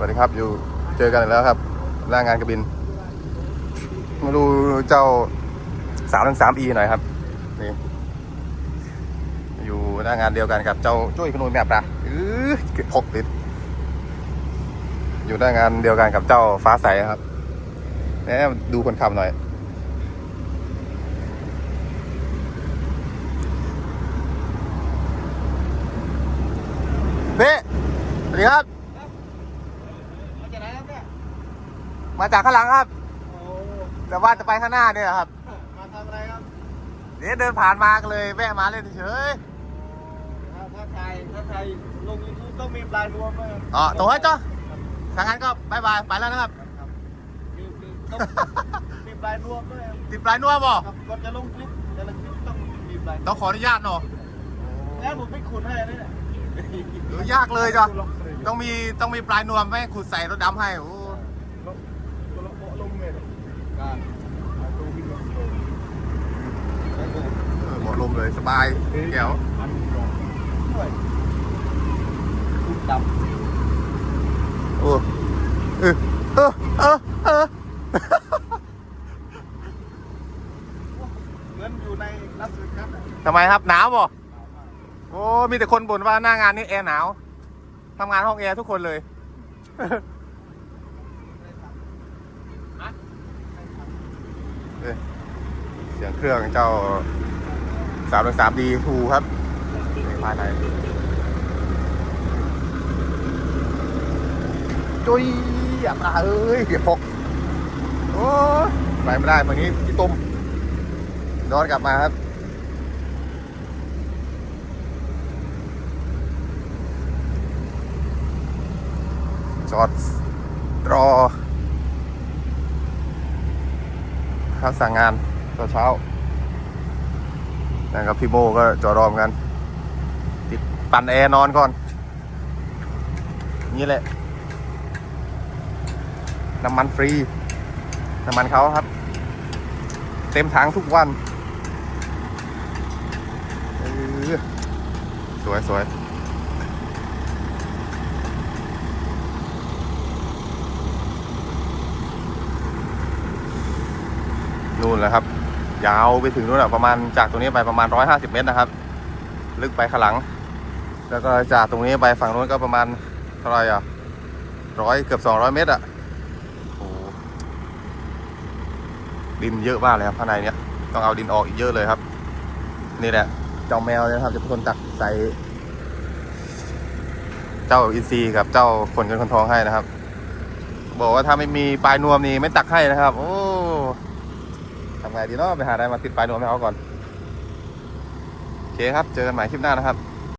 วัสดีครับ อยู่เจอกันอีกแล้วครับหน้างานกระบิน มาดูเจ้าสามถึงสามอีหน่อยครับนี่อยู่หน้างานเดียวกันกับเจ้าจุ้ยขนุนแบบนะอือเก็บพกติด อยู่หน้างานเดียวกันกับเจ้าฟ้าใสครับแหมดูคนขับหน่อยเพ่สวัสดีครับ มาจากไหนครับเนี่ย มาจากข้างหลังครับโอ้แต่ว่าจะไปข้างหน้าเนี่ยครับ มาทำอะไรครับเดี๋ยวเดินผ่านมาก็เลยแวะมาเล่นเฉยถ้าถ้าใครถ้าใครลงยูทูบต้องมีปลายรวมไหมครับๆอ๋อตัวให้จ้ะทางนั้นก็บายบายไปแล้วนะครับครับมีมีต้องมีปลายรวมด้วยครับติดปลายนัวบ่ครับก่อนจะลงคลิปแต่ละคลิปต้องมีปลายต้องขออนุญาตหน่อยแล้วผมไม่ขุดให้นะเนี่ยหรือยากเลยจ้ะต้องมีต้องมีปลายนวมไม่ขุดใส่รถดำให้โอ้ ลงลงเลยการตัววิ่งลง เออหมดลมเลยส บายเดี๋ยวอันรองด้วยคุณดโอ้เออเออเออเออเหมือนอยู่ในรัสเซียครับทำไมครับหนาวบ่โอ้มีแต่คนบ่นว่าหน้างานนี้แอร์หนาวทำงานห้องแอร์ทุกคนเลยเสียงเครื่องเจ้า สามสามดีทูครับนี่ภายในจุยอย่ามาเอ้ยเดี๋ยวพกโอ้ยไปไม่ได้ฝั่งนี้พี่ตุ้มย้อนกลับมาครับจอดรอครับสั่งงานตอนเช้า นะครับพี่โมก็จอดรอมกัน ติดปั่นแอร์นอนก่อน นี่แหละ น้ำมันฟรี น้ำมันเขาครับ เต็มถังทุกวันสวยสวยนู่นแหละครับ ยาวไปถึงนู่นอะประมาณจากตรงนี้ไปประมาณ 150 เมตรนะครับ ลึกไปข้างหลัง แล้วก็จากตรงนี้ไปฝั่งนู้นก็ประมาณเท่าไหร่อะร้อยเกือบ 200 เมตรอะโอ้ดินเยอะมากเลยครับข้างในเนี้ยต้องเอาดินออกอีกเยอะเลยครับ นี่แหละเจ้าแมวนะครับ จะเป็นคนตักใส่เจ้าอินซีกับเจ้าคนเงินคนทองให้นะครับ บอกว่าถ้าไม่มีปลายนวมนี่ไม่ตักให้นะครับ โอ้ำไงดีเนาะไปหาอะไรมาติดปลายนวมให้เขาก่อน โอเคครับ เจอกันใหม่คลิปหน้านะครับ